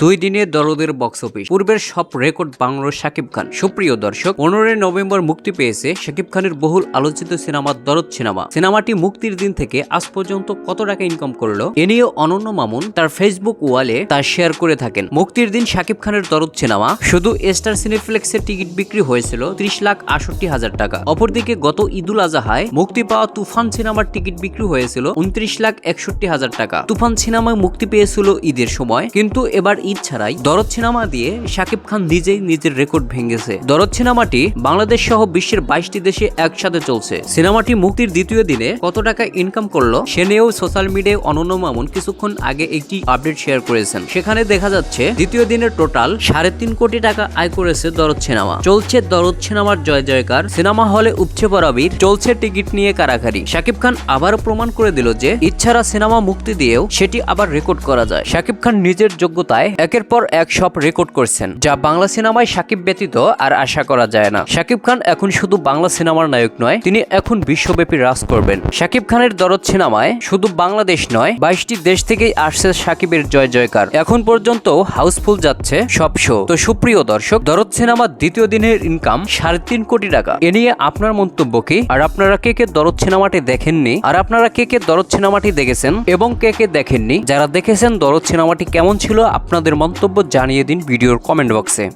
দুই দিনে দরদের box office. পূর্বের সব রেকর্ড বাংলো শাকিব খান। সুপ্রিয় দর্শক, পনেরোই নভেম্বর মুক্তি পেয়েছে শাকিব খানের বহুল আলোচিত সিনেমা দরদ সিনেমা। সিনেমাটি মুক্তির দিন থেকে আজ পর্যন্ত কত টাকা ইনকাম করল, এ নিয়ে অনন্য মামুন তার ফেসবুক ওয়ালে তা শেয়ার করে থাকেন। মুক্তির দিন শাকিব খানের দরদ সিনেমা, শুধু স্টার সিনেফ্লেক্সের টিকিট বিক্রি হয়েছিল ত্রিশ লাখ আষট্টি হাজার টাকা। অপরদিকে গত ঈদুল আজাহায় মুক্তি পাওয়া তুফান সিনেমার টিকিট বিক্রি হয়েছিল উনত্রিশ লাখ একষট্টি হাজার টাকা। তুফান সিনেমায় মুক্তি পেয়েছিল ঈদের সময়, কিন্তু এবার ঈদ ছাড়াই দরদ সিনেমা দিয়ে শাকিব খান নিজেই নিজের রেকর্ড ভেঙেছে। দরদ সিনেমাটি বাংলাদেশ সহ বিশ্বের বাইশটি দেশে একসাথে চলছে। সিনেমাটি মুক্তির দ্বিতীয় দিনে কত টাকা ইনকাম করল সে নিয়েও সোশ্যাল মিডিয়ায় অনন্য মামুন কিছুক্ষণ আগে একটি আপডেট শেয়ার করেছেন। সেখানে দেখা যাচ্ছে, দ্বিতীয় দিনের টোটাল সাড়ে তিন কোটি টাকা আয় করেছে দরদ সিনেমা। চলছে দরদ সিনেমার জয় জয়কার। সিনেমা হলে উপচে পড়া ভিড় চলছে টিকিট নিয়ে কারাকারি শাকিব খান আবারও প্রমাণ করে দিল যে ইচ্ছারা সিনেমা মুক্তি দিয়েও সেটি আবার রেকর্ড করা যায়। শাকিব খান নিজের যোগ্যতায় একের পর এক সব রেকর্ড করছেন, যা বাংলা সিনেমায় শাকিব ব্যতীত আর আশা করা যায় না। শাকিব খান এখন শুধু বাংলা সিনেমার নায়ক নয়, তিনি এখন বিশ্বব্যাপী রাজ করবেন। শাকিব খানের দরদ সিনেমায় শুধু বাংলাদেশ নয়, বাইশটি দেশ থেকেই আসছে শাকিবের জয় জয়কার। এখন পর্যন্ত হাউসফুল যাচ্ছে সব শো। তো সুপ্রিয় দর্শক, দরদ সিনেমার দ্বিতীয় দিনের ইনকাম সাড়ে তিন কোটি টাকা। এ নিয়ে আপনার মন্তব্য কি? আর আপনারা কে কে দরদ সিনেমাটি দেখেননি? আর আপনারা কে কে দরদ সিনেমাটি দেখেছেন? এবং কে কে দেখেননি? যারা দেখেছেন দরদ সিনেমাটি কেমন ছিল আপনাদের মন্তব্য জানিয়ে দিন ভিডিওর কমেন্ট বক্সে।